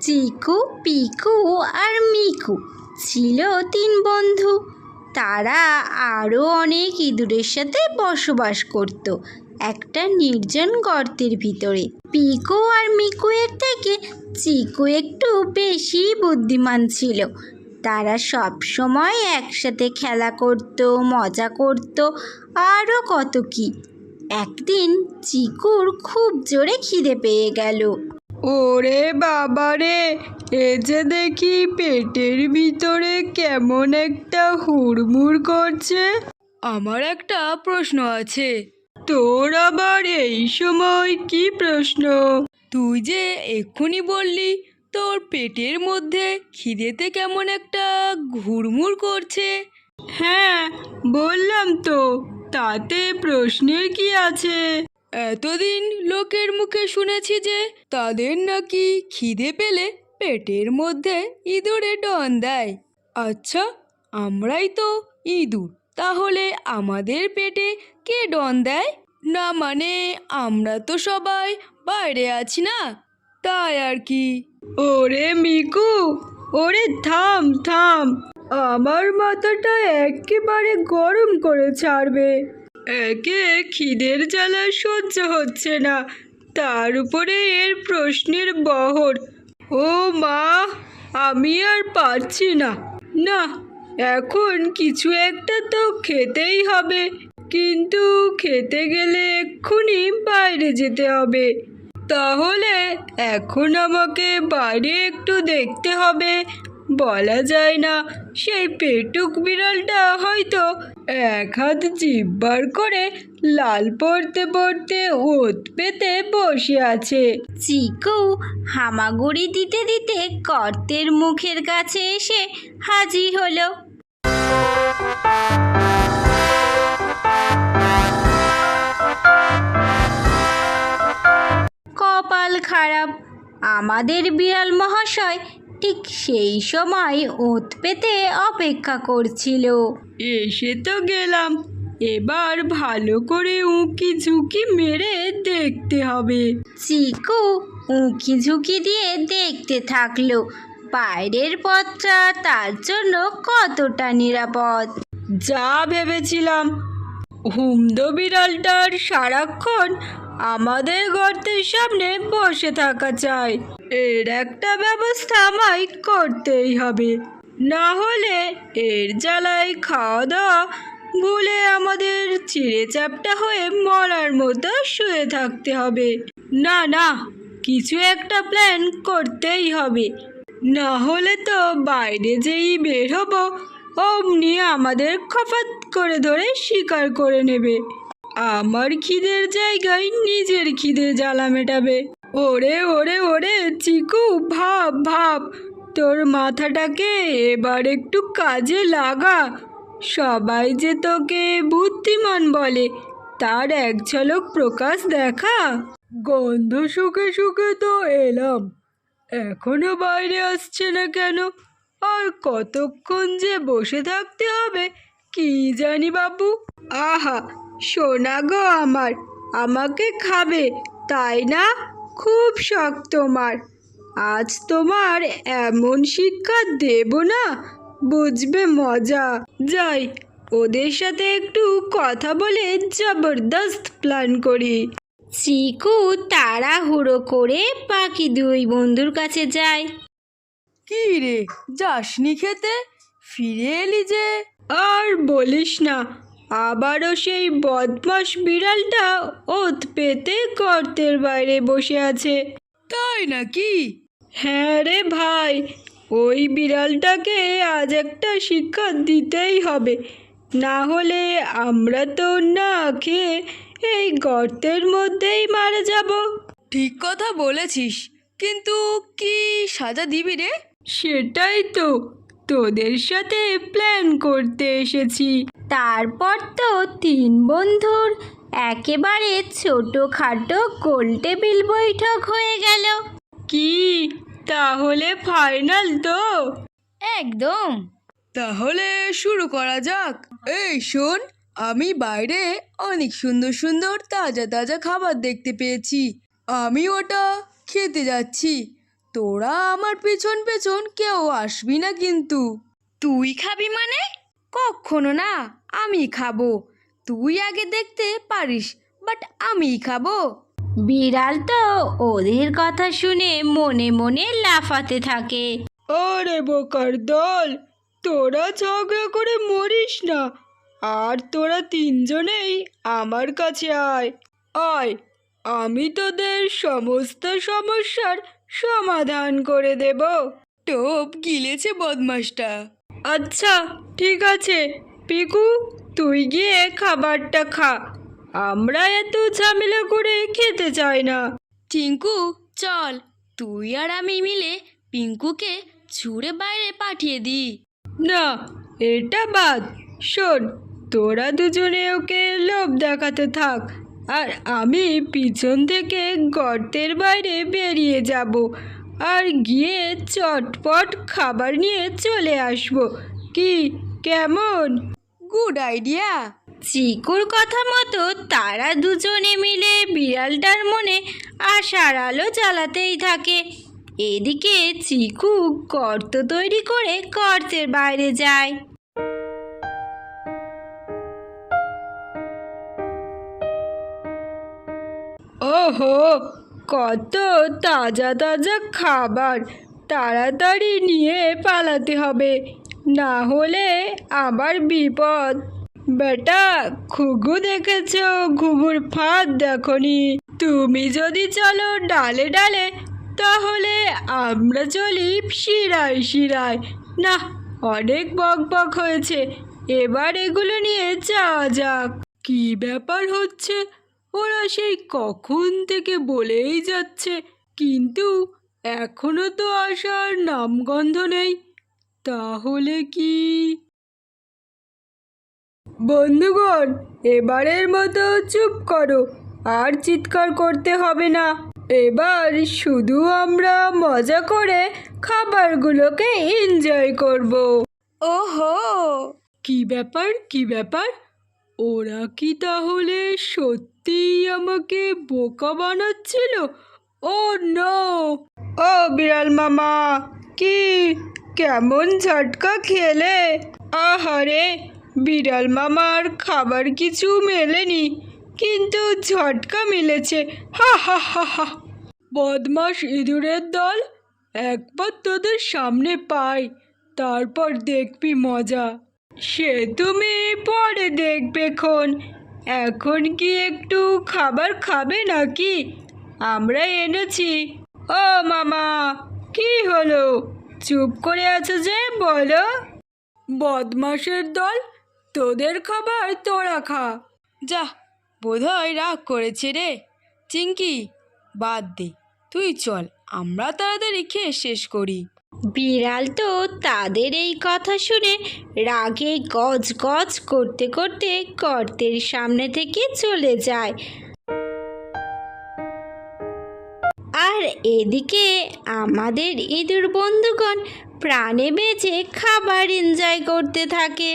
চিকু, পিকু আর Miku ছিল তিন বন্ধু। তারা আরও অনেক ইঁদুরের সাথে বসবাস করত, একটা নির্জন গর্তের ভিতরে। পিকু আর মিকুয়ের থেকে চিকু একটু বেশি বুদ্ধিমান ছিল। তারা সব সময় একসাথে খেলা করত, মজা করত আরও কত কি। একদিন চিকুর খুব জোরে খিদে পেয়ে গেল। ওরে বাবা রে এ যে দেখি পেটের ভিতরে কেমন একটা হুড়মুড় করছে। আমার একটা প্রশ্ন আছে। তোর আবার এই সময় কি প্রশ্ন? তুই যে এক্ষুনি বললি তোর পেটের মধ্যে খিদেতে কেমন একটা ঘুরমুড় করছে। হ্যাঁ বললাম তো। তাতে প্রশ্নের কি আছে? এতদিন লোকের মুখে শুনেছি যে তাদের নাকি খিদে পেলে পেটের মধ্যে ইঁদুরে ডন দেয়। আচ্ছা আমরাই তো ইঁদুর তাহলে আমাদের পেটে কে ডন দেয়? না মানে আমরা তো সবাই বাইরে আছি না? তাই আর কি। ওরে মিকু ওরে থাম থাম। আমার মাথাটা একেবারে গরম করে ছাড়বে। একে খিদের জ্বালা সহ্য হচ্ছে না। তার উপরে এর প্রশ্নের বহর। ও মা, আমি আর পারছি না। না, এখন কিছু একটা তো খেতেই হবে। কিন্তু খেতে গেলে এক্ষুনি বাইরে যেতে হবে। তাহলে এখন আমাকে বাইরে একটু দেখতে হবে। বলা যায় না। সেই পেটুক বিড়ালটা হয়তো এক হাত জিব্বার করে লাল পড়তে পড়তে ওত পেতে বসে আছে। চিকু, হামাগুড়ি দিতে দিতে কর্তের মুখের কাছে এসে হাজির হলো। কপাল খারাপ। আমাদের বিড়াল মহাশয় ঠিক সেই সময় ওত পেতে অপেক্ষা করছিল। এসে তো গেলাম। এবার ভালো করে উঁকি ঝুঁকি মেরে দেখতে হবে। চিকু উঁকি ঝুঁকি দিয়ে দেখতে থাকল বাইরের পথটা তার জন্য কতটা নিরাপদ। যা ভেবেছিলাম। হুমদো বিড়ালটার সারাক্ষণ আমাদের গর্তের সামনে বসে থাকা চাই। এর একটা ব্যবস্থা আমায় করতেই হবে। না হলে এর জ্বালায় খাওয়া দাওয়া ভুলে আমাদের চিড়ে চাপটা হয়ে মরার মতো শুয়ে থাকতে হবে। না না, কিছু একটা প্ল্যান করতেই হবে। না হলে তো বাইরে যেই বের হব, অমনি আমাদের খপাত করে ধরে শিকার করে নেবে। আমার খিদের জায়গায় নিজের খিদে জ্বালা মেটাবে। ওরে ওরে ওরে, চিকু, ভাব ভাব, তোর মাথাটাকে এবার একটু কাজে লাগা। সবাই যে তোকে বুদ্ধিমান বলে, তার এক ঝলক প্রকাশ দেখা। গন্ধ শুকে শুকে তো এলাম, এখনও বাইরে আসছে না কেন? আর কতক্ষণ যে বসে থাকতে হবে, কি জানি বাবু? আহা সোনা গো আমার আমাকে খাবে তাই না? খুব শখ তোমার। আজ তোমার এমন শিক্ষা দেব না? বুঝবে মজা। যাই ওদের সাথে একটু কথা বলে জবরদস্ত প্ল্যান করি। চিকু তাড়াহুড়ো করে বাকি দুই বন্ধুর কাছে যায়। কি রে যাসনি খেতে? ফিরে এলি যে। আর বলিস না আবারও সেই বদমাস বিড়ালটা ওত পেতে গর্তের বাইরে বসে আছে। তাই নাকি? হ্যাঁ রে ভাই ওই বিড়ালটাকে আজ একটা শিক্ষা দিতেই হবে। না হলে আমরা তো না খেয়ে এই গর্তের মধ্যেই মারা যাব। ঠিক কথা বলেছিস কিন্তু কি সাজা দিবি রে? সেটাই তো তোদের সাথে প্ল্যান করতে এসেছি। তারপর তো তিন বন্ধুর একেবারে ছোটোখাটো গোল টেবিল বৈঠক হয়ে গেল। কি? তাহলে ফাইনাল তো? একদম। তাহলে শুরু করা যাক। এই শোন আমি বাইরে অনেক সুন্দর সুন্দর তাজা তাজা খাবার দেখতে পেয়েছি। আমি ওটা খেতে যাচ্ছি। তোরা আমার পেছন পেছন কেউ আসবি না কিন্তু। তুই খাবি মানে? কখনো না আমি খাব। তুই আগে দেখতে পারিস বাট আমি খাব। বিড়াল তো ওদের কথা শুনে মনে মনে লাফাতে থাকে। আরে বোকার দল তোরা ঝগড়া করে মরিস না। আর তোরা তিনজনেই আমার কাছে আয়। আয় আমি তোদের সমস্ত সমস্যার সমাধান করে দেব। টোপ গিলেছে বদমাসটা আচ্ছা ঠিক আছে। পিকু তুই গিয়ে খাবারটা খা। আমরা এত ঝামেলা করে খেতে চাই না। টিঙ্কু চল। তুই আর আমি মিলে পিঙ্কুকে ছুঁড়ে বাইরে পাঠিয়ে দিই। না এটা বাদ। শোন তোরা দুজনে ওকে লোভ দেখাতে থাক। আর আমি পিছন থেকে গর্তের বাইরে বেরিয়ে যাব আর গিয়ে চটপট খাবার নিয়ে চলে আসব। কি? কেমন? Good idea. চিকুর কথা মতো তারা দুজনে মিলে বিড়ালটার মনে আশার আলো জ্বালাতেই থাকে। এদিকে চিকু গর্ত তৈরি করে গর্তের বাইরে যায়। ওহো, কত তাজা তাজা খাবার। তাড়াতাড়ি নিয়ে পালাতে হবে, না হলে আবার বিপদ। বেটা, ঘুঘু দেখেছ? ঘুঘুর ফাঁদ দেখনি। তুমি যদি চলো ডালে ডালে, তাহলে আমরা চলি শিরায় শিরায়। না অনেক বক বক হয়েছে। এবার এগুলো নিয়ে যাওয়া যাক। কি ব্যাপার হচ্ছে? ওরা সেই কখন থেকে বলেই যাচ্ছে কিন্তু এখনও তো আসার নামগন্ধ নেই। তাহলে কি? বন্ধুগণ এবারের মতো চুপ করো আর চিৎকার করতে হবে না। এবার শুধু আমরা মজা করে খাবারগুলোকে এনজয় করব। ওহো! কি ব্যাপার কি ব্যাপার? ওরা কি তাহলে সত্যিই আমাকে বোকা বানাচ্ছিল? ও নো ও, বিড়াল মামা, কি? কেমন ঝটকা খেলে? আহারে, বিড়াল মামার খাবার কিছু মেলেনি, কিন্তু ঝটকা মিলেছে। হা হা হা হা। বদমাস ইঁদুরের দল? একবার তোদের সামনে পাই, তারপর দেখবি মজা। সে তুমি পরে দেখবে খন। এখন কি একটু খাবার খাবে নাকি? আমরা এনেছি। ও মামা, কি হলো? চুপ করে আছো যে, বলো। বদমাসের দল, তোদের খাবার তোরা খা। যা, বোধহয় রাগ করেছে রে। চিঙ্কি, বাদ দে। তুই চল, আমরা তাড়াতাড়ি খেয়ে শেষ করি। বিড়াল তো তাদের এই কথা শুনে রাগে গজ গজ করতে করতে গর্তের সামনে থেকে চলে যায়। আর এদিকে আমাদের ইঁদুর বন্ধুগণ প্রাণে বেঁচে খাবার এনজয় করতে থাকে।